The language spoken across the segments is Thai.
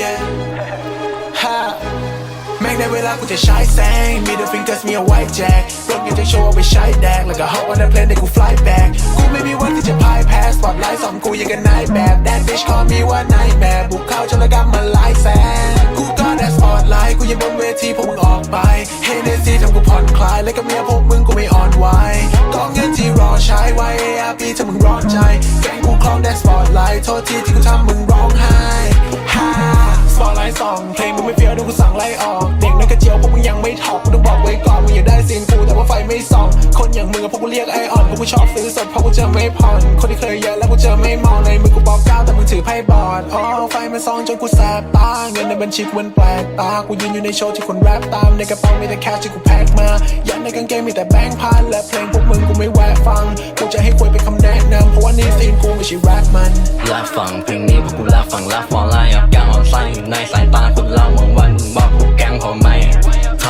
Yeah yeah ฮ่าแม่งในเวลากูจะใช้แซงมี the fingers มี a white jack รถยังจะโชว์เอาไปใช้แดก แล้วก็ hop on the plane ได้กู fly back กูไม่มีวันที่จะพ่ายแพ้ spotlight สองกูยังกันนายแบบ that bitch call me ว่านายแบบบุกเข้าจนละกำมาไล่แซงกูก็ that spotlight กูยังบนเวทีพวกมึงออกไป Hennessy ทำกูผ่อนคลาย และกับเมียพวกมึงกูไม่อ่อนไหวก็เงินที่รอใช้ไว้ ARP ถ้ามึงร้อนใจแกงกูคลอง that spotlight โทษทีที่กูทำมึงร้องไห้ องเพลงมึงไม่เฟี้ยวดูกูสั่งไล่ออก เด็กในกระเจียวพวกมึงยังไม่ทอ ไม่ส่อง คนอย่างมึงพวกกูเรียกไอออนพวกกูชอบซื้อสดเพราะกูเจอไม่ผ่อนคนที่เคยเยอะแล้วกูเจอไม่มองในมือกูบอกก้าวแต่มึงถือไพ่บอดอ๋อไฟมันส่องจนกูแสบตาเงินในบัญชีกูมันแปลกตากูยืนอยู่ในโชว์ที่คนแรปตามในกระเป๋ามีแต่แคชที่กูแพ็คมายันในกางเกงมีแต่แบงค์พันและเพลงพวกมึงกูไม่แวะฟังกูจะให้คุยเป็นคำแนะนำเพราะว่านี่ซีนกูไม่ใช่แรปมันรับฟังเพลงนี้พวกกูรับฟังรับฟอร์ไลน์อับยางออนไซน์อยู่ในสายตาคนเล่ามองวันมึง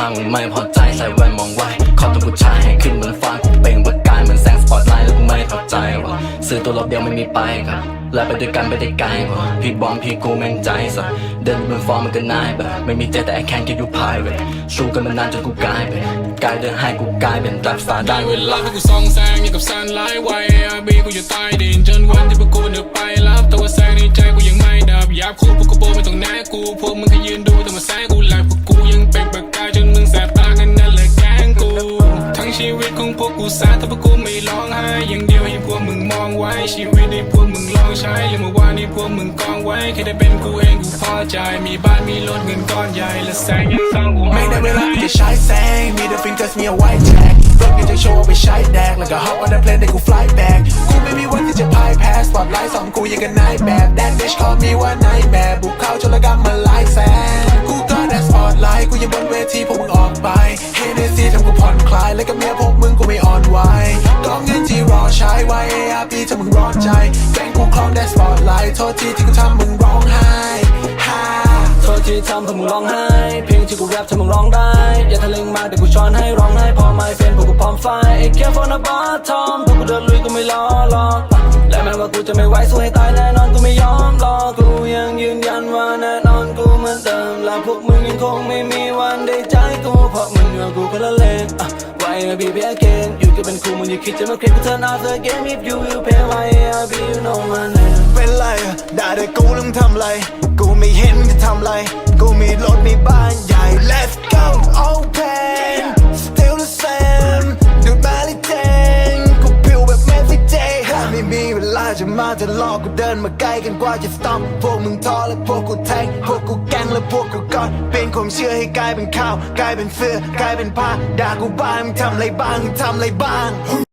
างไม่พอใจใส่แว่นมองไว้ขอตัวกูชายให้ขึ้นบนฟ้ากูเปล่งประกายเหมือนแสงสปอตไลท์แล้วกูไม่เข้าใจว่าซื้อตัวรอบเดียวไม่มีไปครับและไปด้วยกันไปได้ไกลกว่าพี่บอมพี่กูแม่งใจสัสเดินบนฟอร์มมันก็นายแบบไม่มีใจแต่ไอ้แคนแค่อยู่พายเว้ยสู้กันมานานจนกูกลายเป็นกลายเดินให้กูกลายเป็นดับสาได้เวลาลาที่กูส่องแสงอย่างกับซันไลท์ไว้อาบีกูอยู่ใต้ดินจนวันที่พวกกูเดือไปรับแต่ว่าแสงในใจกูยังไม่ดับอยากคูดพวก ไม่ต้องแน่กู พวกมึงก็ยืนดูแต่มาแสงกูหลกพวกกูยังเป็นประกายจนมึงแสบตากันนั่นแหละแกงกู ทั้งชีวิตของพวกกูสบแต่พวกกูไม่ร้องไห้อย่างเดียวให้พวกมึงมองไว้ชีวิตให้พวกมึงลองใช้และเมื่อวานนี้พวกมึงกองไว้แค่ได้เป็นกูเองกูพอใจ มีบ้านมีรถเงินก้อนใหญ่และแสงยังสร้างกูไม่ได้เวลาที่จะใช้แซงมี the fingers มี a white jack รถยังจะโชว์ไปใช้แดกแล้วก็ hop on the plane ได้กู fly back กูไม่มี พ้ spotlight สองกูยังกันนายแบบ that bitch call me ว่านายแบบบุกเข้าจนละกำมาไล่แซงกูก็ that spotlight กูยังบนเวทีพวกมึงออกไป Hennessy ทำกูผ่อนคลาย และกับเมียพวกมึงกูไม่อ่อนไหวก็เงินที่รอใช้ไว้ ARP ถ้ามึงร้อนใจแกงกูคลอง that spotlight โทษทีที่กูทำมึงร้องไห้ฮ่าโทษที่ทำให้มึงร้องไห้ เพลงที่กูแรปทำมึงร้องได้ อย่าทะลึงมากเดี๋ยวกูช้อนให้ร้องไห้พอไม่เฟนพวกกูพร้อมไฟไอ้แค่ฟอนบอทอมพวกกูเดินลุยกูไม่รอ ไม่ไหวสู้ให้ตายแน่นอนกูไม่ยอมรอกูยังยืนยันว่าแน่นอนกูเหมือนเดิมและพวกมึงยังคงไม่มีวันได้ใจกูเพราะมึงกับกูคนละเลนอะ Why I be back again อยู่กันเป็นคู่มึงอย่าคิดจะมาเคลมกู turn off the game if you will pay Why I be you know my name เป็นไรอะด่าแต่กูแล้วมึงทำไร กูไม่เห็นมึงจะทำไร กูมีรถมีบ้านใหญ่ let's go open เวลาจะมาจะลอกูเดินมาใกล้กันกว่าจะ stop พวกมึงท้อและพวกกูแทงพวกกูแกงและพวกกูกอดเป็นความเชื่อให้กลายเป็นข้าวกลายเป็นเสื้อกลายเป็นผ้าด่ากูบ้างมึงทำอะไรบ้างมึงทำอะไรบ้าง